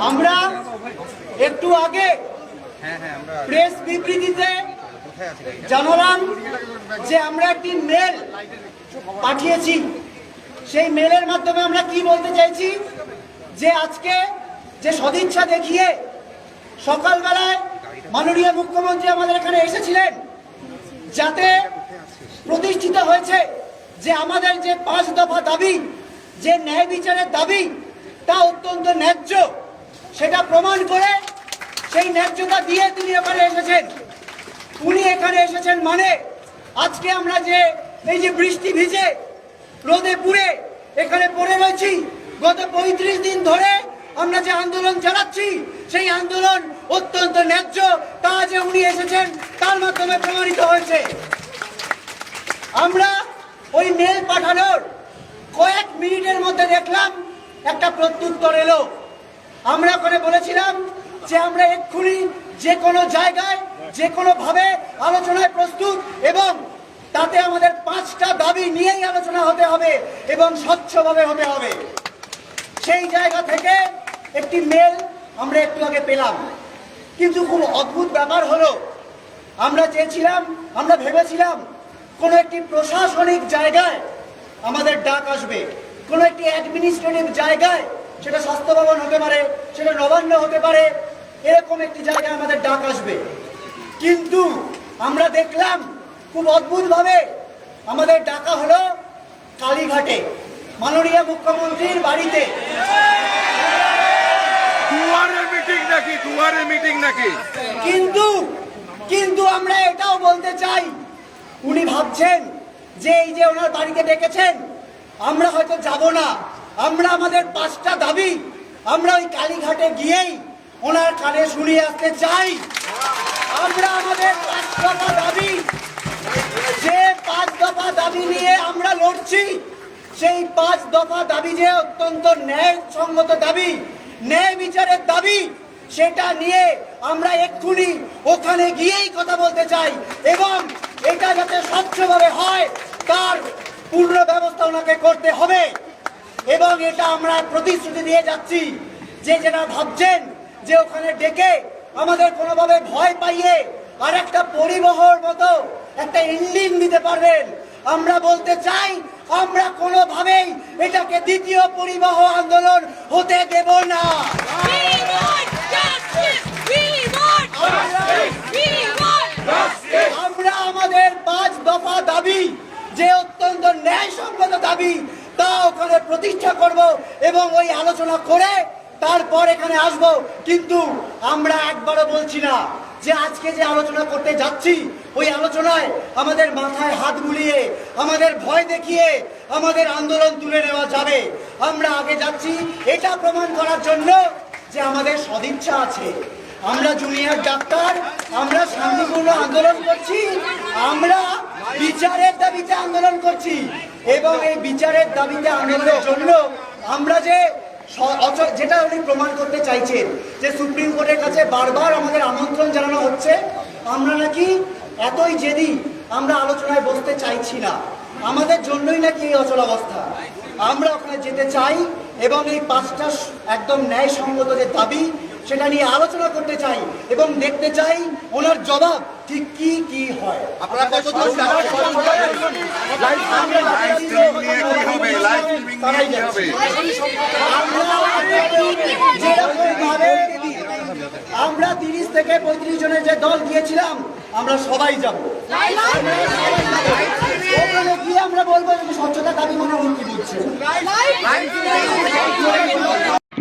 আমরা একটু আগে হ্যাঁ হ্যাঁ প্রেস বিবৃতিতে জানালাম যে আমরা একটি মেল পাঠিয়েছি। সেই মেলের মাধ্যমে আমরা কি বলতে চাইছি? যে আজকে যে সদিচ্ছা দেখিয়ে সকালবেলায় মাননীয় মুখ্যমন্ত্রী আমাদের এখানে এসেছিলেন যাতে প্রতিষ্ঠিত হয়েছে যে আমাদের যে পাঁচ দফা দাবি যে ন্যায় বিচারের দাবি তা অত্যন্ত ন্যায্য, সেটা প্রমাণ করে সেই ন্যায্যতা দিয়ে তিনি এখানে এসেছেন। উনি এখানে এসেছেন মানে আজকে আমরা যে এই যে বৃষ্টি ভিজে রোদে পুড়ে এখানে পড়ে রয়েছি, গত পঁয়ত্রিশ দিন ধরে আমরা যে আন্দোলন চালাচ্ছি, সেই আন্দোলন অত্যন্ত ন্যায্য, তা যে উনি এসেছেন তার মাধ্যমে প্রমাণিত হয়েছে। আমরা ওই মেল পাঠানোর কয়েক মিনিটের মধ্যে দেখলাম একটা প্রত্যুত্তর এলো। আমরা ওখানে বলেছিলাম যে আমরা এক্ষুনি যে কোনো জায়গায়, যে কোনো ভাবে আলোচনায় প্রস্তুত এবং তাতে আমাদের পাঁচটা দাবি নিয়েই আলোচনা হতে হবে এবং স্বচ্ছভাবে হতে হবে। সেই জায়গা থেকে একটি মেল আমরা একটু আগে পেলাম। কিন্তু খুব অদ্ভুত ব্যাপার হলো, আমরা চেয়েছিলাম, আমরা ভেবেছিলাম কোনো একটি প্রশাসনিক জায়গায় আমাদের ডাক আসবে। কোনো একটি অ্যাডমিনিস্ট্রেটিভ জায়গায় সেটা স্বাস্থ্য ভবন হতে পারে সেটা নবান্ন হতে পারে এরকম একটি জায়গায় আমাদের ডাক আসবে। কিন্তু আমরা দেখলাম খুব অদ্ভুতভাবে আমাদের ডাকা হলো কালীঘাটে মাননীয় মুখ্যমন্ত্রীর বাড়িতে। মিটিং নাকি দুয়ারে মিটিং নাকি? কিন্তু কিন্তু আমরা এটাও বলতে চাই উনি ভাবছেন যে এই যে ওনার বাড়িতে ডেকেছেন, আমরা হয়তো যাব না। আমরা আমাদের পাঁচটা দাবি, আমরা ওই কালীঘাটে গিয়েই ওনার কানে শুনিয়ে আসতে চাই। আমরা আমাদের পাঁচ দফা দাবি, যে পাঁচ দফা দাবি নিয়ে আমরা লড়ছি, সেই পাঁচ দফা দাবি যে অত্যন্ত ন্যায়সঙ্গত দাবি, ন্যায় বিচারের দাবি, সেটা নিয়ে আমরা এক্ষুনি ওখানে গিয়েই কথা বলতে চাই এবং এটা যাতে স্বচ্ছভাবে হয় তার পূর্ণ ব্যবস্থা ওনাকে করতে হবে। এবং এটা আমরা প্রতিশ্রুতি দিয়ে যাচ্ছি। যে যারা ভাবছেন যে ওখানে ডেকে আমাদের কোনোভাবে ভয় পাইয়ে আর একটা পরিবহর মতো, একটা ইন্ডিং দিতে পারবেন। আমরা বলতে চাই, আমরা কোনোভাবেই এটাকে দ্বিতীয় পরিবহ আন্দোলন হতে দেব না। দাবি, তা ওখানে প্রতিষ্ঠা করব এবং ওই আলোচনা করে তারপর এখানে আসব। কিন্তু আমরা একবারও বলছি না যে আজকে যে আলোচনা করতে যাচ্ছি, ওই আলোচনায় আমাদের মাথায় হাত বুলিয়ে, আমাদের ভয় দেখিয়ে, আমাদের আন্দোলন তুলে নেওয়া যাবে। আমরা আগে যাচ্ছি, এটা প্রমাণ করার জন্য যে আমাদের সদিচ্ছা আছে। আমরা জুনিয়র ডাক্তার, আমরা শান্তিপূর্ণ আন্দোলন করছি, আমরা বিচারের দাবিতে আন্দোলন করছি। এবং এই বিচারের দাবিতে আন্দোলনের জন্য আমরা যে যেটা উনি প্রমাণ করতে চাইছেন, যে সুপ্রিম কোর্টের কাছে বারবার আমাদের আমন্ত্রণ জানানো হচ্ছে, আমরা নাকি এতই জেদি আমরা আলোচনায় বসতে চাইছি না। আমাদের জন্যই নাকি এই অচলাবস্থা আমরা ওখানে যেতে চাই এবং এই পাঁচটা একদম ন্যায়সঙ্গত যে দাবি সেটা নিয়ে আলোচনা করতে চাই এবং দেখতে চাই ওনার জবাব ঠিক কি কি হয়। আপনারা কতদূর লাইভ স্ট্রিমিং নিয়ে কি হবে? লাইভ স্ট্রিমিং নিয়ে কি হবে? যেরকমভাবে আমরা তিরিশ থেকে পঁয়ত্রিশ জনের যে দল গিয়েছিলাম আমরা সবাই যাব। ওখানে গিয়ে আমরা বলব যে স্বচ্ছতা দাবি মনে কি বুঝছে